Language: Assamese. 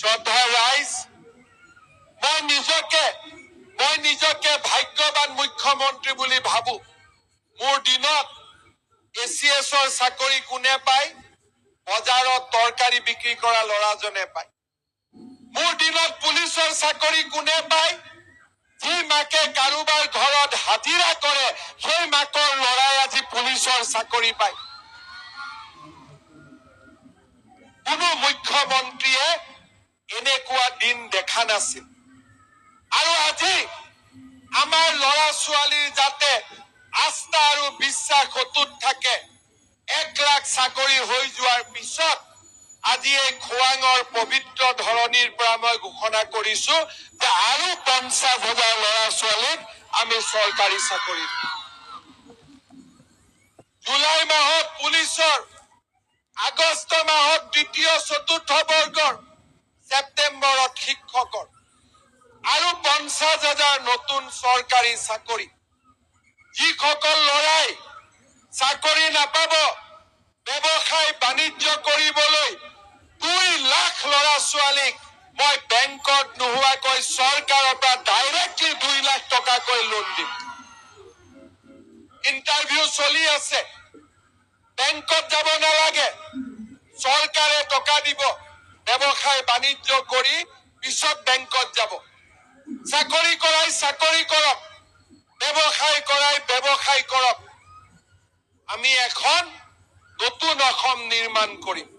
শ্ৰদ্ধা ৰাইজ মই নিজকে মই নিজকে ভাগ্যৱান মুখ্যমন্ত্ৰী বুলি ভাবো। মোৰ দিনত এ চি এছৰ চাকৰি কোনে পায়? বজাৰত তৰকাৰী বিক্ৰী কৰা ল'ৰাজনে পায়। মোৰ দিনত পুলিচৰ চাকৰি কোনে পায়? যি মাকে কাৰোবাৰ ঘৰত হাজিৰা কৰে সেই মাকৰ ল'ৰাই আজি পুলিচৰ চাকৰি পায়। কোনো মুখ্যমন্ত্ৰীয়ে এনেকুৱা দিন দেখা নাছিল আৰু আজি আমাৰ ল'ৰা ছোৱালীৰ যাতে আস্থা আৰু বিশ্বাস অটুট থাকে এক লাখ চাকৰি হৈ যোৱাৰ পিছত আজি এই খোৱাঙৰ পবিত্ৰ ধৰণীৰ পৰা মই ঘোষণা কৰিছো যে আৰু পঞ্চাছ হাজাৰ ল'ৰা ছোৱালীক আমি চৰকাৰী চাকৰি। জুলাই মাহত পুলিচৰ আগষ্ট মাহত তৃতীয় চতুৰ্থ বৰ্গৰ পঞ্চাছ হাজাৰ নতুন চৰকাৰী চাকৰি যিসকল ল'ৰাই চাকৰি নাপাব, ব্যৱসায় বাণিজ্য কৰিবলৈ দুই লাখ ল'ৰা ছোৱালীক মই বেংকত নোহোৱাকৈ চৰকাৰৰ পৰা ডাইৰেক্টলি দুই লাখ টকাকৈ লোন দিম। ইণ্টাৰভিউ চলি আছে। বেংকত যাব নালাগে। চৰকাৰে টকা দিব। ব্যৱসায় বাণিজ্য কৰি পিছত বেংকত যাব। চাকৰি কৰাই চাকৰি কৰক। ব্যৱসায় কৰাই ব্যৱসায় কৰক। আমি এখন নতুন অসম নিৰ্মাণ কৰিম।